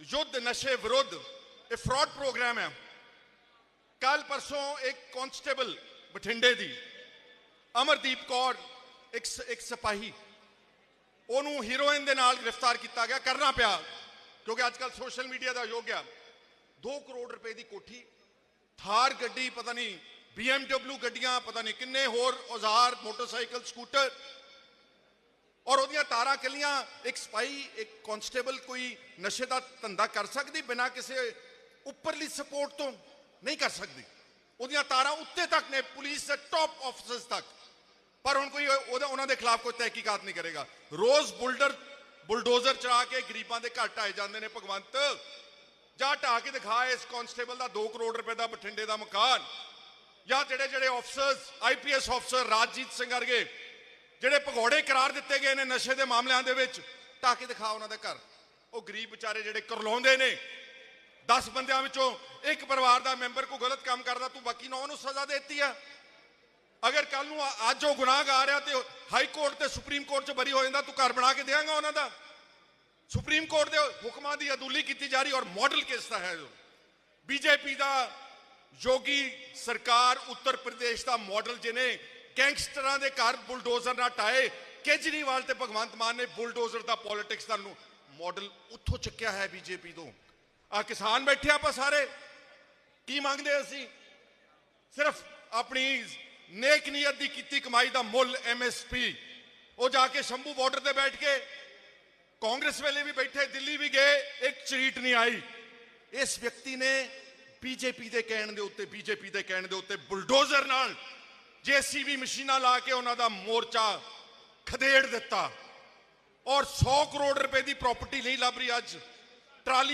ਯੁੱਧ ਨਸ਼ੇ ਵਿਰੁੱਧ, ਇਹ ਫਰਾਡ ਪ੍ਰੋਗਰਾਮ ਹੈ। ਕੱਲ ਪਰਸੋਂ ਇੱਕ ਕਾਂਸਟੇਬਲ ਬਠਿੰਡੇ ਦੀ, ਅਮਰਦੀਪ ਕੌਰ, ਇੱਕ ਇੱਕ ਸਿਪਾਹੀ, ਉਹਨੂੰ ਹੀਰੋਇਨ ਦੇ ਨਾਲ ਗ੍ਰਿਫਤਾਰ ਕੀਤਾ ਗਿਆ, ਕਰਨਾ ਪਿਆ, ਕਿਉਂਕਿ ਅੱਜ ਕੱਲ ਸੋਸ਼ਲ ਮੀਡੀਆ ਦਾ ਯੁੱਗ ਆ। 2 ਕਰੋੜ ਰੁਪਏ ਦੀ ਕੋਠੀ, ਥਾਰ ਗੱਡੀ, ਪਤਾ ਨਹੀਂ BMW ਗੱਡੀਆਂ, ਪਤਾ ਨਹੀਂ ਕਿੰਨੇ ਹੋਰ ਔਜ਼ਾਰ, ਮੋਟਰਸਾਈਕਲ, ਸਕੂਟਰ ਔਰ ਉਹਦੀਆਂ ਤਾਰਾਂ ਕੱਲੀਆਂ, ਇੱਕ ਸਪਾਈ, ਇੱਕ ਕਾਂਸਟੇਬਲ ਕੋਈ ਨਸ਼ੇ ਦਾ ਧੰਦਾ ਕਰ ਸਕਦੀ, ਬਿਨਾਂ ਕਿਸੇ ਉੱਪਰਲੀ ਸਪੋਰਟ ਤੋਂ ਨਹੀਂ ਕਰ ਸਕਦੀ। ਉਹਦੀਆਂ ਤਾਰਾਂ ਉੱਤੇ ਤੱਕ ਨੇ, ਪੁਲਿਸ ਦੇ ਟੌਪ ਆਫਿਸਰਸ ਤੱਕ। ਪਰ ਹੁਣ ਕੋਈ ਉਹਦਾ ਉਹਨਾਂ ਦੇ ਖਿਲਾਫ ਕੋਈ ਤਹਿਕੀਕਾਤ ਨਹੀਂ ਕਰੇਗਾ। ਰੋਜ਼ ਬੁਲਡਰ ਬੁਲਡੋਜ਼ਰ ਚਲਾ ਕੇ ਗਰੀਬਾਂ ਦੇ ਘਰ ਢਾਏ ਜਾਂਦੇ ਨੇ, ਭਗਵੰਤ। ਜਾਂ ਢਾ ਕੇ ਦਿਖਾ ਇਸ ਕਾਂਸਟੇਬਲ ਦਾ 2 ਕਰੋੜ ਰੁਪਏ ਦਾ ਬਠਿੰਡੇ ਦਾ ਮਕਾਨ। ਜਾਂ ਜਿਹੜੇ ਜਿਹੜੇ officers IPS officer Rajjit Singh ਵਰਗੇ ਜਿਹੜੇ ਭਗੌੜੇ ਕਰਾਰ ਦਿੱਤੇ ਗਏ ਨੇ ਨਸ਼ੇ ਦੇ ਮਾਮਲਿਆਂ ਦੇ ਵਿੱਚ ਢਾ ਕੇ ਦਿਖਾ ਉਹਨਾਂ ਦਾ ਘਰ? ਉਹ ਗਰੀਬ ਵਿਚਾਰੇ ਜਿਹੜੇ ਕਰਲਾਉਂਦੇ ਨੇ 10 ਬੰਦਿਆਂ ਵਿੱਚੋਂ ਇੱਕ ਪਰਿਵਾਰ ਦਾ ਮੈਂਬਰ ਕੋਈ ਗਲਤ ਕੰਮ ਕਰਦਾ, ਤੂੰ ਬਾਕੀ ਨੌ ਨੂੰ ਸਜ਼ਾ ਦੇ ਦਿੱਤੀ ਆ। ਅਗਰ ਕੱਲ ਨੂੰ ਅੱਜ ਉਹ ਗੁਨਾਹਗਾਰ ਆ ਤੇ ਹਾਈ ਕੋਰਟ ਤੇ ਸੁਪਰੀਮ ਕੋਰਟ 'ਚ ਬਰੀ ਹੋ ਜਾਂਦਾ, ਤੂੰ ਘਰ ਬਣਾ ਕੇ ਦੇਵਾਂਗਾ ਉਹਨਾਂ ਦਾ? ਸੁਪਰੀਮ ਕੋਰਟ ਦੇ ਹੁਕਮਾਂ ਦੀ ਅਦੂਲੀ ਕੀਤੀ ਜਾ ਰਹੀ ਔਰ ਮਾਡਲ ਕੇਸ ਦਾ ਹੈ ਜੋ ਬੀਜੇਪੀ ਦਾ ਯੋਗੀ ਸਰਕਾਰ ਉੱਤਰ ਪ੍ਰਦੇਸ਼ ਦਾ ਮਾਡਲ ਜਿਹਨੇ ਗੈਂਗਸਟਰਾਂ ਦੇ ਘਰ ਬੁਲਡੋਜ਼ਰ ਨਾਲ ਟਾਏ ਕੇਜਰੀਵਾਲ ਤੇ ਭਗਵੰਤ ਮਾਨ ਨੇ ਬੁਲਡੋਜ਼ਰ ਦਾ ਪੋਲਿਟਿਕਸ ਦਾ ਨੂੰ ਮਾਡਲ ਉੱਥੋਂ ਚੱਕਿਆ ਹੈ ਬੀਜੇਪੀ ਤੋਂ। ਆ ਕਿਸਾਨ ਬੈਠੇ ਆਪਾਂ ਸਾਰੇ। ਕੀ ਮੰਗਦੇ ਅਸੀਂ? ਸਿਰਫ ਆਪਣੀ ਨੇਕ ਨੀਅਤ ਦੀ ਕੀਤੀ ਕਮਾਈ ਦਾ ਮੁੱਲ ਐਮਐਸਪੀ ਉਹ ਜਾ ਕੇ ਸ਼ੰਭੂ ਬਾਰਡਰ ਤੇ ਬੈਠ ਕੇ ਕਾਂਗਰਸ ਵੇਲੇ ਵੀ ਬੈਠੇ, ਦਿੱਲੀ ਵੀ ਗਏ, ਇੱਕ ਚਰੀਟ ਨਹੀਂ ਆਈ। ਇਸ ਵਿਅਕਤੀ ਨੇ ਬੀਜੇਪੀ ਦੇ ਕਹਿਣ ਦੇ ਉੱਤੇ, ਬੀਜੇਪੀ ਦੇ ਕਹਿਣ ਦੇ ਉੱਤੇ ਬੁਲਡੋਜ਼ਰ ਨਾਲ ਜੀਸੀਬੀ ਮਸ਼ੀਨਾਂ ਲਾ ਕੇ ਉਹਨਾਂ ਦਾ ਮੋਰਚਾ ਖਦੇੜ ਦਿੱਤਾ ਔਰ 100 ਕਰੋੜ ਰੁਪਏ ਦੀ ਪ੍ਰਾਪਰਟੀ ਨਹੀਂ ਲੱਭ ਰਹੀ ਅੱਜ। ਟਰਾਲੀ